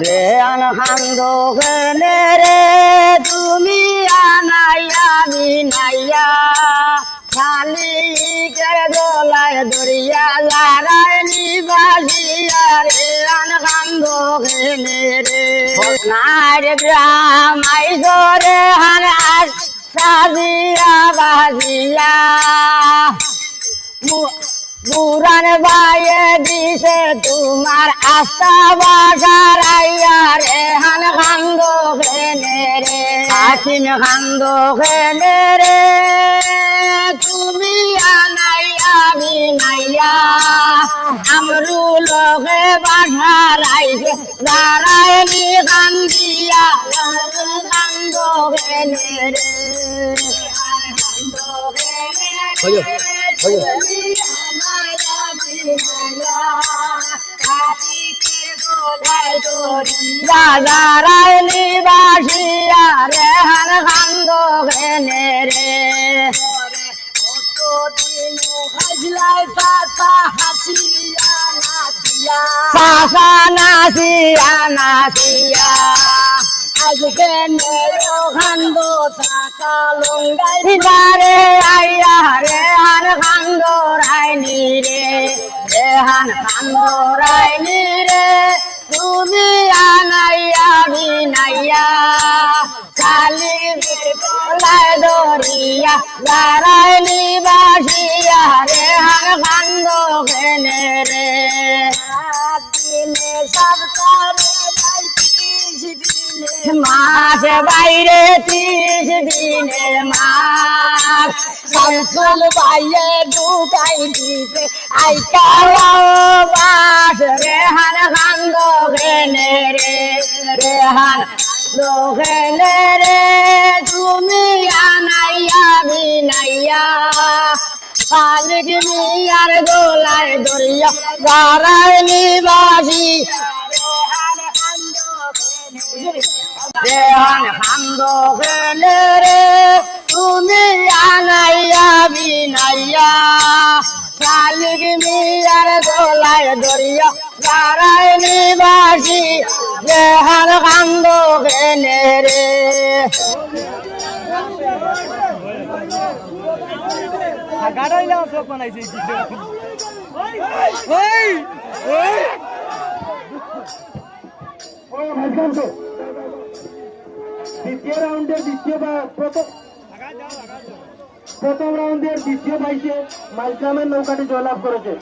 রে আনহান্দ গেলে রে, তুমি আনাইয়া বিনাইয়া শালিকের গলায় দরিয়া লারায় নিবাসিয়া রে আনহান্দ গেলে রে। নার গ্রাম আইসরে হার সাজিয়া বাজিয়া। পুরান বাইয়ে দিছে তোমার আস্থা বাসার আইয়া রে হান খান্দ খেনে রে। আছিন খান্দ খেনে রে। তুমি আনাইয়া বিনাইয়া আমরু লোকে বাসার আইছে নারায়ণী কান্দিয়া খান্দ খেনে রে। হইও, হইও। রাজারাইলি বাসিয়া রে হান খান্দ ঘেনে রে। সাসা নাসিয়া নাসিয়া আজকে নেরো খান্দ সাসা লঙ্গাই রে আইয়া রে হান খান্দ রাইনি রে। হান খান্দ রাইনি বলায় দরিয়া লারাইনি বাসিয়া রে হান খান্দ খেনে রে। মাস বাইরে ত্রিশ দিনে মাস। শামসুল বাইয়ে ঢুকাই দিছে আই বাস রেহান খান্দ ঘেনে রে রেহান লোকেনে রে। পালিক মিয়ার গোলায় দরিয়া গারায় নিবাসী। দেহান খান্দ খেলে রে, তুমি আনাইয়া বিনাইয়া। শালিক মিয়ার দোলায় দরিয়া গারায় নিবাসী। দেহান খান্দ খেলে রে। গাড়াইলে সব বানাইছে ওই ওই দ্বিতীয় রাউন্ডের দ্বিতীয় বা প্রথম প্রথম রাউন্ডের দ্বিতীয় বাইশে মাইকামের নৌকাটি জয়লাভ করেছে।